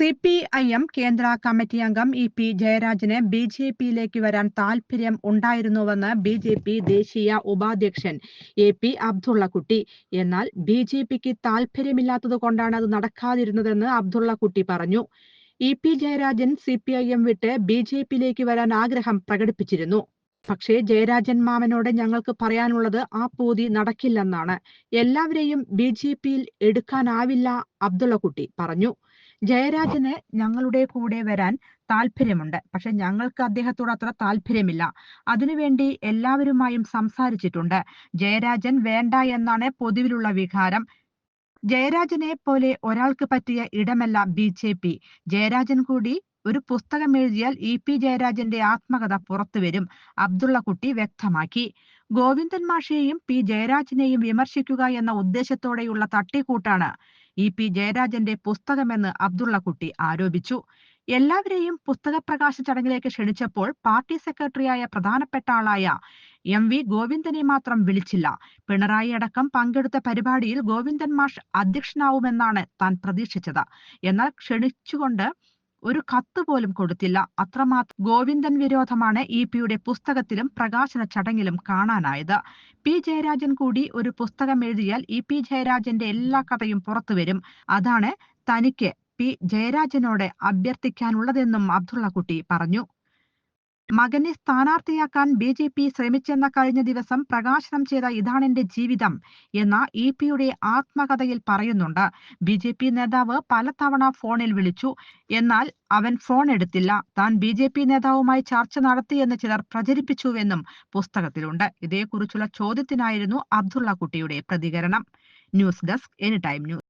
C P I M കേന്ദ്ര committee അംഗം E P ജയരാജന് ബി ജെ പിയിലേക്ക് വരാൻ താൽപര്യം ഉണ്ടായിരുന്നുവെന്ന് ബി ജെ പി ദേശീയ ഉപാധ്യക്ഷൻ എ പി അബ്ദുള്ളക്കുട്ടി. എന്നാൽ ബി ജെ പിക്ക് താൽപര്യമില്ലാത്തത് കൊണ്ടാണ് അത് നടക്കാതിരുന്നതെന്ന് അബ്ദുള്ളക്കുട്ടി പറഞ്ഞു. E P Jayarajan C P I M വിട്ട് ബി ജെ പിയിലേക്ക് വരാൻ ആഗ്രഹം പ്രകടിപ്പിച്ചിരുന്നു. പക്ഷേ ജയരാജൻ മാമനോട് ഞങ്ങൾക്ക് പറയാനുള്ളത് ആ പൂതി നടക്കില്ലെന്നാണ്. എല്ലാവരെയും ബി ജെ പിയിൽ എടുക്കാനാവില്ല അബ്ദുള്ളക്കുട്ടി പറഞ്ഞു. ജയരാജന് ഞങ്ങളുടെ കൂടെ വരാൻ താല്പര്യമുണ്ട്. പക്ഷെ ഞങ്ങൾക്ക് അദ്ദേഹത്തോട് അത്ര താല്പര്യമില്ല. അതിനുവേണ്ടി എല്ലാവരുമായും സംസാരിച്ചിട്ടുണ്ട്. ജയരാജൻ വേണ്ട എന്നാണ് പൊതുവിലുള്ള വികാരം. ജയരാജനെ പോലെ ഒരാൾക്ക് പറ്റിയ ഇടമല്ല ബി ജെ പി. ജയരാജൻ കൂടി ഒരു പുസ്തകം എഴുതിയാൽ ഇ പി ജയരാജന്റെ ആത്മകഥ പുറത്തുവരും അബ്ദുള്ളക്കുട്ടി വ്യക്തമാക്കി. ഗോവിന്ദൻ മാഷയെയും പി ജയരാജനെയും വിമർശിക്കുക എന്ന ഉദ്ദേശത്തോടെയുള്ള തട്ടിക്കൂട്ടാണ് ഇ. പി. ജയരാജന്റെ പുസ്തകമെന്ന് അബ്ദുള്ളക്കുട്ടി ആരോപിച്ചു. എല്ലാവരെയും പുസ്തക പ്രകാശ ചടങ്ങിലേക്ക് ക്ഷണിച്ചപ്പോൾ പാർട്ടി സെക്രട്ടറിയായ പ്രധാനപ്പെട്ട ആളായ എം. വി. ഗോവിന്ദനെ മാത്രം വിളിച്ചില്ല. പിണറായി അടക്കം പങ്കെടുത്ത പരിപാടിയിൽ ഗോവിന്ദൻ മാഷ് അധ്യക്ഷനാവുമെന്നാണ് താൻ പ്രതീക്ഷിച്ചത്. എന്നാൽ ക്ഷണിച്ചുകൊണ്ട് ഒരു കത്ത് പോലും കൊടുത്തില്ല. അത്രമാത്രം ഗോവിന്ദൻ വിരോധമാണ് ഇ പിയുടെ പുസ്തകത്തിലും പ്രകാശന ചടങ്ങിലും കാണാനായത്. പി ജയരാജൻ കൂടി ഒരു പുസ്തകം എഴുതിയാൽ ഇ പി ജയരാജന്റെ എല്ലാ കഥയും പുറത്തുവരും അതാണ് തനിക്ക് പി ജയരാജനോട് അഭ്യർത്ഥിക്കാനുള്ളതെന്നും അബ്ദുള്ളക്കുട്ടി പറഞ്ഞു. മകനെ സ്ഥാനാർത്ഥിയാക്കാൻ ബി ജെ പി ശ്രമിച്ചെന്ന കഴിഞ്ഞ ദിവസം പ്രകാശനം ചെയ്ത ഇതാണെന്റെ ജീവിതം എന്ന ഇ പിയുടെ ആത്മകഥയിൽ പറയുന്നുണ്ട്. ബി ജെ പി നേതാവ് പലതവണ ഫോണിൽ വിളിച്ചു. എന്നാൽ അവൻ ഫോൺ എടുത്തില്ല. താൻ ബി ജെ പി നേതാവുമായി ചർച്ച നടത്തിയെന്ന് ചിലർ പ്രചരിപ്പിച്ചുവെന്നും പുസ്തകത്തിലുണ്ട്. ഇതേക്കുറിച്ചുള്ള ചോദ്യത്തിനായിരുന്നു അബ്ദുള്ള കുട്ടിയുടെ പ്രതികരണം. News desk any time news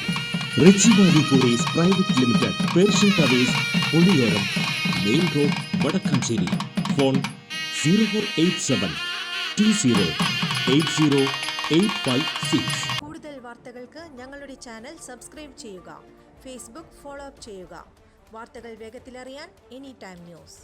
Richie valley Kuries private limited Persian towers Puliyoram main road Vadakkanchery. Phone zero four eight seven two zero eight zero eight five six. കൂടുതൽ വാർത്തകൾക്ക് ഞങ്ങളുടെ channel subscribe ചെയ്യുക. Facebook follow up ചെയ്യുക. വാർത്തകൾ വേഗത്തിലറിയാൻ any time news.